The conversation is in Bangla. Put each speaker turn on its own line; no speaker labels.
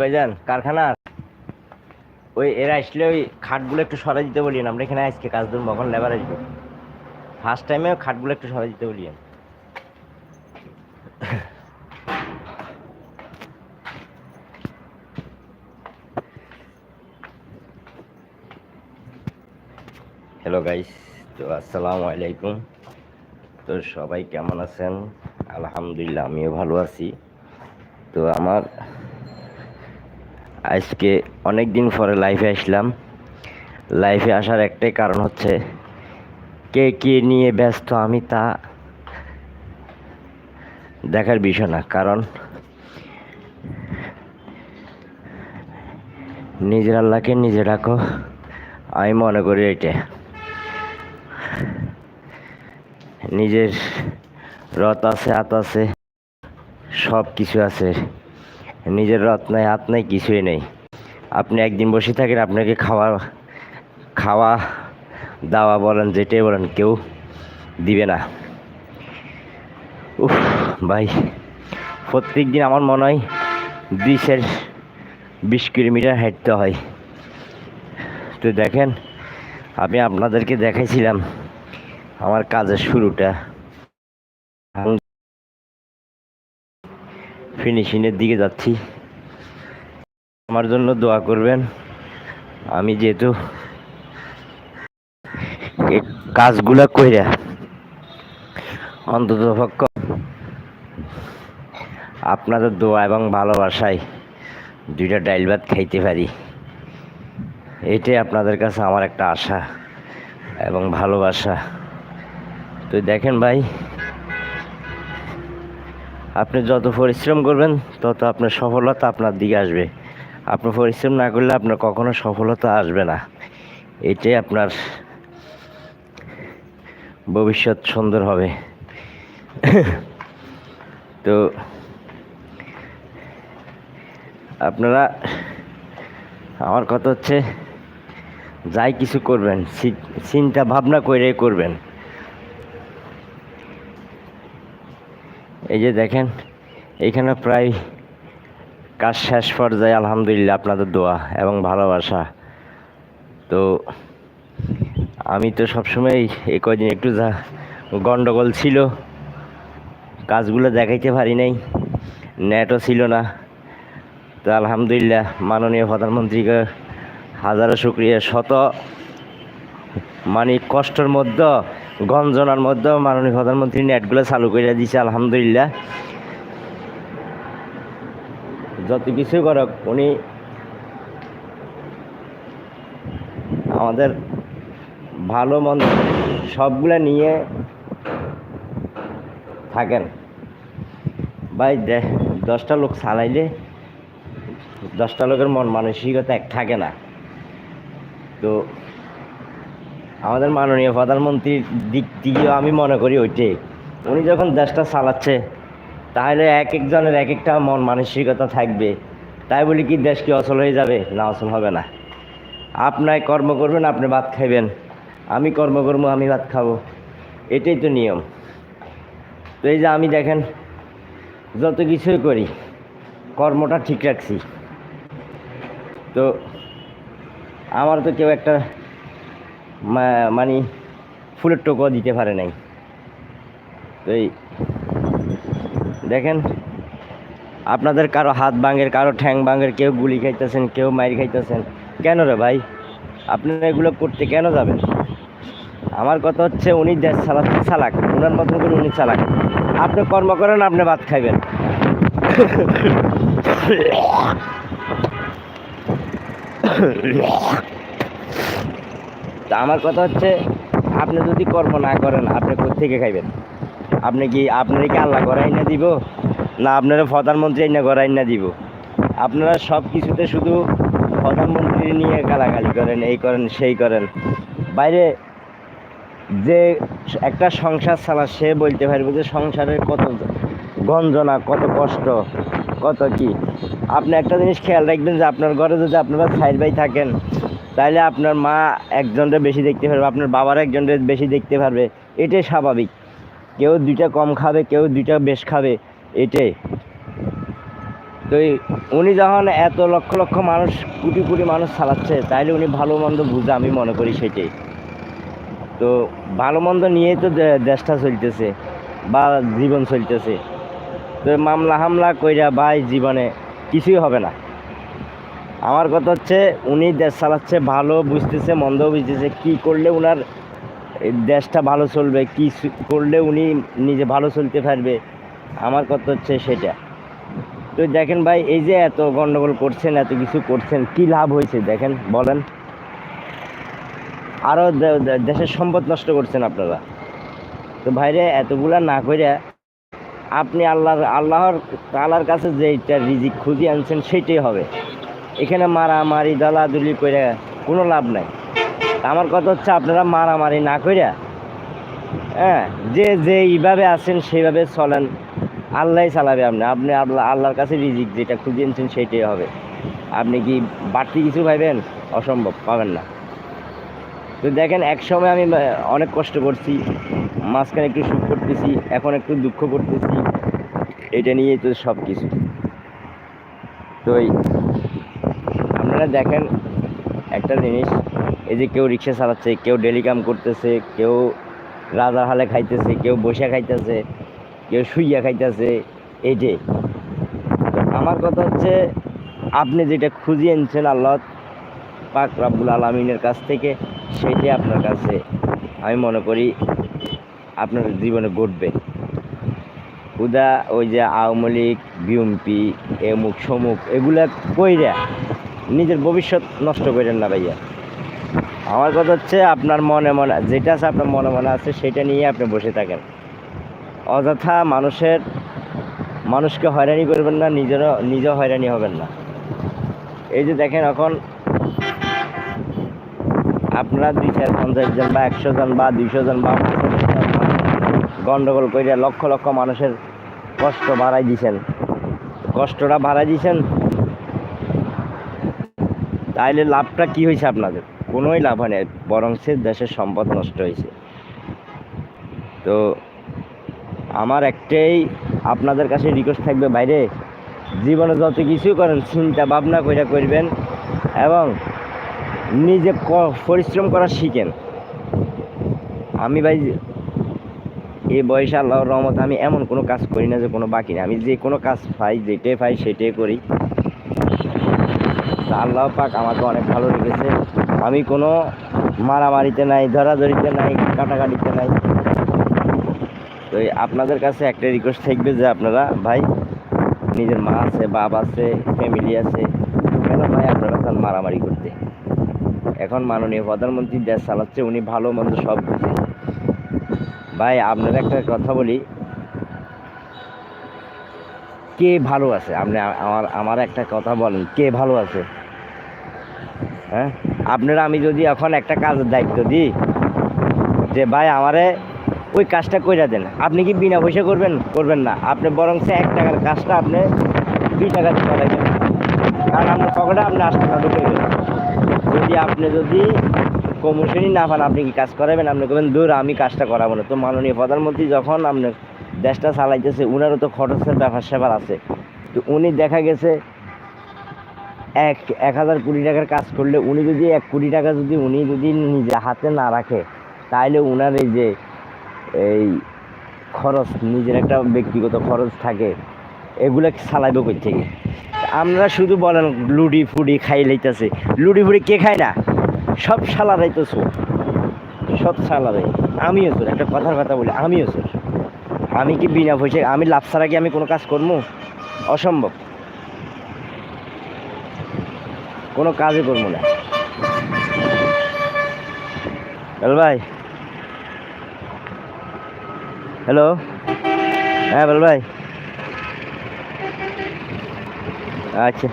ভাইজান, কারখানা? ওই এরা আসলে ওই খাটগুলো একটু সরাই দিতে বলিয়েন আমরা এখানে আজকে কাজ ধরবো, এখন লেবার আসবে। ফার্স্ট টাইমে খাটগুলো একটু সরাই দিতে বলিয়েন হ্যালো গাইস তো আসসালামু আলাইকুম। তো সবাই কেমন আছেন? আলহামদুলিল্লাহ, আমিও ভালো আছি। তো আমার আজকে অনেক দিন পরে লাইফে আসলাম। লাইফে আসার একটাই কারণ হচ্ছে, কে কে নিয়ে ব্যস্ত আমি তা দেখার বিষয় না। কারণ নিজের আল্লাহকে নিজে ডাকো, আমি মনে করি এটা নিজের রথ আছে, হাত আছে সব কিছু আছে। নিজের রথ নাই, হাত নাই, কিছুই নেই। আপনি একদিন বসে থাকেন, আপনাকে খাওয়া খাওয়া দাওয়া বলেন, যেটাই বলেন, কেউ দিবে না। উফ, ভাই, প্রত্যেক দিন আমার মনে হয় বিশের বিশ কিলোমিটার হাঁটতে হয়। তো দেখেন, আমি আপনাদেরকে দেখাইছিলাম আমার কাজের শুরুটা। ফিনিশিংয়ের দিকে যাচ্ছি। আমার জন্য দোয়া করবেন। আমি যেহেতু কাজগুলা কইরা অন্তত আপনাদের দোয়া এবং ভালোবাসায় দুইটা ডাইল ভাত খাইতে পারি। এটাই আপনাদের কাছে আমার একটা আশা এবং ভালোবাসা। তো দেখেন ভাই আপনি যত পরিশ্রম করবেন, তত আপনার সফলতা আপনার দিকে আসবে। আপনি পরিশ্রম না করলে আপনার কখনো সফলতা আসবে না। এটাই আপনার ভবিষ্যৎ সুন্দর হবে। তো আপনারা, আমার কথা হচ্ছে, যাই কিছু করবেন চিন্তা ভাবনা করে করবেন। এই যে দেখেন, এখানে প্রায় কাজ শেষ পর্যায়ে আলহামদুলিল্লাহ আপনাদের দোয়া এবং ভালোবাসা। তো আমি তো সবসময় এই কদিন একটু যা গন্ডগোল ছিল, কাজগুলো দেখাইতে পারি নাই নেটও ছিল না। তো আলহামদুলিল্লাহ মাননীয় প্রধানমন্ত্রীকে হাজারো শুক্রিয়া। শত মানে কষ্টের মধ্যে গঞ্জনার মধ্যে মাননীয় প্রধানমন্ত্রী নেটগুলো চালু করে দিয়েছে আলহামদুলিল্লাহ। যত কিছু করক, উনি আমাদের ভালো মন্দ সবগুলা নিয়ে থাকেন। ভাই দশটা লোক চালাইলে দশটা লোকের মন মানসিকতা এক থাকে না। তো আমাদের মাননীয় প্রধানমন্ত্রীর দিক থেকেও আমি মনে করি ওইটাই। উনি যখন দেশটা চালাচ্ছে, তাহলে এক একজনের এক একটা মন মানসিকতা থাকবে। তাই বলি কি, দেশ কি অচল হয়ে যাবে? না, অচল হবে না। আপনার কর্ম করবেন, আপনি ভাত খাইবেন। আমি কর্ম করব, আমি ভাত খাব। এটাই তো নিয়ম। তো এই যে আমি দেখেন, যত কিছুই করি, কর্মটা ঠিক রাখছি। তো আমার তো কেউ একটা মানে ফুলের টোকো দিতে পারে নাই। তো এই দেখেন, আপনাদের কারও হাত ভাঙের কারও ঠ্যাং ভাঙের কেউ গুলি খাইতেছেন, কেউ মাইর খাইতেছেন, কেন রে ভাই? আপনারা এগুলো করতে কেন যাবেন? আমার কথা হচ্ছে উনি দেশ চালাতে চালাক, ওনার মতন করে উনি চালাক। আপনি কর্ম করেন, আপনি ভাত খাইবেন। তা আমার কথা হচ্ছে, আপনি যদি কর্ম না করেন, আপনি কোথেকে খাইবেন? আপনি কি আপনার কি আল্লাহ করাই না দিব? না আপনারা প্রধানমন্ত্রী না করাই না দিব? আপনারা সব কিছুতে শুধু প্রধানমন্ত্রী নিয়ে গালাগালি করেন, এই করেন, সেই করেন। বাইরে যে একটা সংসার চালা, সে বলতে পারবে যে সংসারের কত গঞ্জনা, কত কষ্ট, কত কি। আপনি একটা জিনিস খেয়াল রাখবেন যে আপনার ঘরে যদি আপনারা সাইড বাই থাকেন তাহলে আপনার মা একজনটা বেশি দেখতে পারবে, আপনার বাবার একজনটা বেশি দেখতে পারবে। এটাই স্বাভাবিক। কেউ দুইটা কম খাবে, কেউ দুইটা বেশ খাবে, এটাই। তো উনি যখন এত লক্ষ লক্ষ মানুষ, কোটি কোটি মানুষ চালাচ্ছে, তাইলে উনি ভালো মন্দ বুঝে আমি মনে করি সেটাই। তো ভালো মন্দ নিয়েই তো দেশটা চলতেছে, বা জীবন চলতেছে। তো মামলা হামলা কইরা ভাই জীবনে কিছুই হবে না। আমার কথা হচ্ছে, উনি দেশ চালাচ্ছে ভালো, বুঝতেছে, মন্দ বুঝতেছে, কি করলে উনার দেশটা ভালো চলবে, কি করলে উনি নিজে ভালো চলতে পারবে? আমার কথা হচ্ছে সেটা। তো দেখেন ভাই, এই যে এত গন্ডগোল করছেন, এত কিছু করছেন, কি লাভ হয়েছে? দেখেন, বলেন। আরও দেশের সম্পদ নষ্ট করছেন আপনারা। তো ভাইরে, এতগুলা না করে আপনি আল্লাহর আল্লাহর তালার কাছে যেটা রিজিক খুঁজে আনছেন সেইটাই হবে। এখানে মারামারি, দলাদলি করে কোনো লাভ নাই। আমার কথা হচ্ছে আপনারা মারামারি না কইরা হ্যাঁ যে যে এইভাবে আছেন সেইভাবে চলেন। আল্লাহ চালাবে আপনি। আপনি আল্লাহ আল্লাহর কাছে রিজিক যেটা খুঁজে আনছেন সেইটাই হবে। আপনি কি বাড়তি কিছু পাইবেন অসম্ভব, পাবেন না। তো দেখেন, এক সময় আমি অনেক কষ্ট করছি, মাঝখানে একটু সুখ করতেছি, এখন একটু দুঃখ করতেছি। এটা নিয়েই তো সব কিছু তো আপনারা দেখেন একটা জিনিস, এই যে কেউ রিক্সা চালাচ্ছে, কেউ ডেলি কাম করতেছে, কেউ রাজার হালে খাইতেছে, কেউ বসে খাইতেছে, কেউ শুইয়া খাইতেছে যে। আমার কথা হচ্ছে, আপনি যেটা খুঁজিয়ে আনছেন আল্লাহ পাক রাব্বুল আলমিনের কাছ থেকে, সেটাই আপনার কাছে আমি মনে করি আপনার জীবনে ঘটবে। উদা, ওই যে আওয়ামী লীগ বিএমপি এমুক সমুক এগুলা কইরা নিজের ভবিষ্যৎ নষ্ট করেন না ভাইয়া। আমার কথা হচ্ছে আপনার মনে মনে, যেটা আছে আপনার মনে মনে আছে, সেটা নিয়ে আপনি বসে থাকেন। অযথা মানুষের, মানুষকে হয়রানি করবেন না, নিজেরও, নিজেও হয়রানি হবেন না। এই যে দেখেন এখন আপনারা দুই চার পঞ্চাশ জন বা একশো জন বা দুইশো জন বা গন্ডগোল করে লক্ষ লক্ষ মানুষের কষ্ট বাড়াই দিছেন। কষ্টটা বাড়াই দিছেন তাইলে লাভটা কি হয়েছে আপনাদের? কোনোই লাভ হয় না বরং সে দেশের সম্পদ নষ্ট হয়েছে। তো আমার একটাই আপনাদের কাছে রিকোয়েস্ট থাকবে বাইরে জীবনে যত কিছু করেন, চিন্তা ভাবনা করে করবেন এবং নিজে পরিশ্রম করা শিখেন। আমি ভাই, এই বয়সে আল্লাহর রহমত আমি এমন কোনো কাজ করি না যে কোনো বাকি না আমি যে কোনো কাজ পাই, যেটাই পাই, সেটাই করি। তা আল্লাহ পাক আমাকে অনেক ভালো রেখেছে আমি কোনো মারামারিতে নাই, ধরাধরিতে নাই, কাটাকাটিতে নাই। তো আপনাদের কাছে একটা রিকোয়েস্ট থাকবে যে আপনারা, ভাই, নিজের মা আছে, বাপ আছে ফ্যামিলি আছে, কেন ভাই আপনারা চান মারামারি করতে? এখন মাননীয় প্রধানমন্ত্রী দেশ চালাচ্ছে, উনি ভালো মন্দ সব বুঝে। ভাই আপনার একটা কথা বলি। কে ভালো আছে? আপনি আমার আমার একটা কথা বলেন, কে ভালো আছে? হ্যাঁ? আপনারা, আমি যদি এখন একটা কাজের দায়িত্ব দিই, যে ভাই আমারে ওই কাজটা কইরা দেন। আপনি কি বিনা পয়সা করবেন? করবেন না। আপনি বরং সে এক টাকার কাজটা আপনি দুই টাকা দিতে লাগবেন কারণ আপনার পকেটে আপনি আট টাকা ঢুকে যদি আপনি যদি কমিশনই না পান, আপনি কি কাজ করাবেন আপনি করবেন দূর, আমি কাজটা করাবো না। তো মাননীয় প্রধানমন্ত্রী যখন আপনার দেশটা চালাইতেছে, উনারও তো খরচের ব্যাপার স্যাপার আছে। তো উনি দেখা গেছে এক এক হাজার কোটি টাকার কাজ করলে উনি যদি এক কোটি টাকা যদি উনি যদি নিজে হাতে না রাখে তাহলে উনার এই যে এই খরচ, নিজের একটা ব্যক্তিগত খরচ থাকে, এগুলো চালাইবে কই থেকে? আমরা শুধু বলেন লুডি ফুডি খাই লইতেছে। লুডি ফুডি কে খায় না? সব সালারাই তো চোর। সব সালারাই আমিও চোর, একটা কথার কথা বলি, আমিও চোর। আমি কি বিনা পয়সায়, আমি লাভ ছাড়া কি আমি কোনো কাজ করব অসম্ভব। কোনো কাজই করব না। হ্যালো ভাই। হ্যালো হ্যাঁ বল ভাই। আচ্ছা।